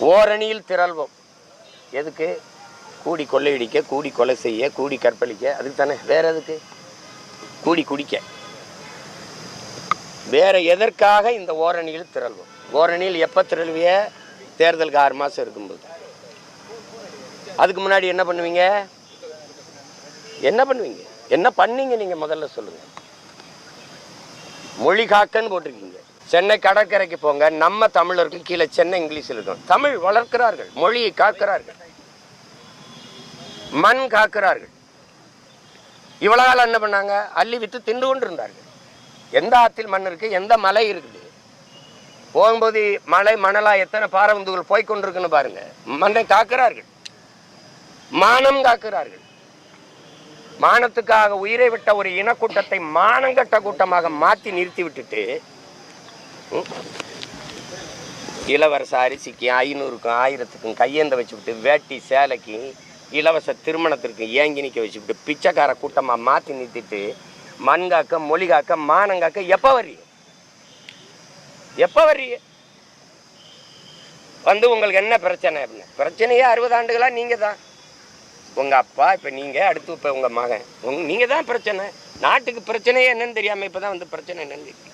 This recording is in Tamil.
ஓரணியில் திரள்வோம். எதுக்கு? கூடி கொள்ளையடிக்க கூடி கொலை செய்ய கூடி கற்பழிக்க. அதுக்கு தானே? வேற எதுக்கு? கூடி குடிக்க. வேற எதற்காக இந்த ஓரணியில் திரள்வோம்? ஓரணியில் எப்போ திரள்விய? தேர்தலுக்கு ஆறு மாதம் இருக்கும்போது. அதுக்கு முன்னாடி என்ன பண்ணுவீங்க? என்ன பண்ணுவீங்க? என்ன பண்ணீங்க நீங்கள் முதல்ல சொல்லுங்கள் மொழி காக்கன்னு போட்டிருக்கீங்க. சென்னை கடற்கரைக்கு போங்க. நம்ம தமிழர்கள் கீழே சென்னை இங்கிலீஷ் இருக்கும் தமிழ் வளர்க்கிறார்கள். மொழியை காக்கிறார்கள். மண் காக்கிறார்கள். இவ்வளவு காலம் என்ன பண்ணாங்க? அள்ளி வித்து தின்று கொண்டு இருந்தார்கள் எந்த ஆத்தில் மண் இருக்கு? எந்த மலை இருக்குது? போகும்போது மலை மணலா எத்தனை பாரவந்துகள் போய் கொண்டிருக்குன்னு பாருங்க. மண்ணை காக்கிறார்கள். மானம் காக்கிறார்கள். மானத்துக்காக உயிரை விட்ட ஒரு இனக்கூட்டத்தை மானங்கட்ட கூட்டமாக மாற்றி நிறுத்தி விட்டுட்டு இளவரச அரிசிக்கும் ஐநூறுக்கும் ஆயிரத்துக்கும் கையேந்த வச்சுக்கிட்டு வேட்டி சேலைக்கு இலவச திருமணத்திற்கு ஏங்கி நிற்க வச்சுக்கிட்டு பிச்சைக்கார கூட்டமாக மாற்றி நிறுத்திட்டு மண் காக்க மானங்காக்க எப்போ வர்றீங்க? எப்போ வர்றீங்க? வந்து உங்களுக்கு என்ன பிரச்சனை அப்படின்னு? பிரச்சனையே அறுபது ஆண்டுகளா நீங்கள் தான் உங்கள் அப்பா இப்போ நீங்கள் அடுத்து இப்போ உங்கள் மகன். உங் நீங்கள் தான் பிரச்சனை. நாட்டுக்கு பிரச்சனையே என்னன்னு தெரியாமல் இப்போ தான் வந்து பிரச்சனை என்னன்னு தெரியும்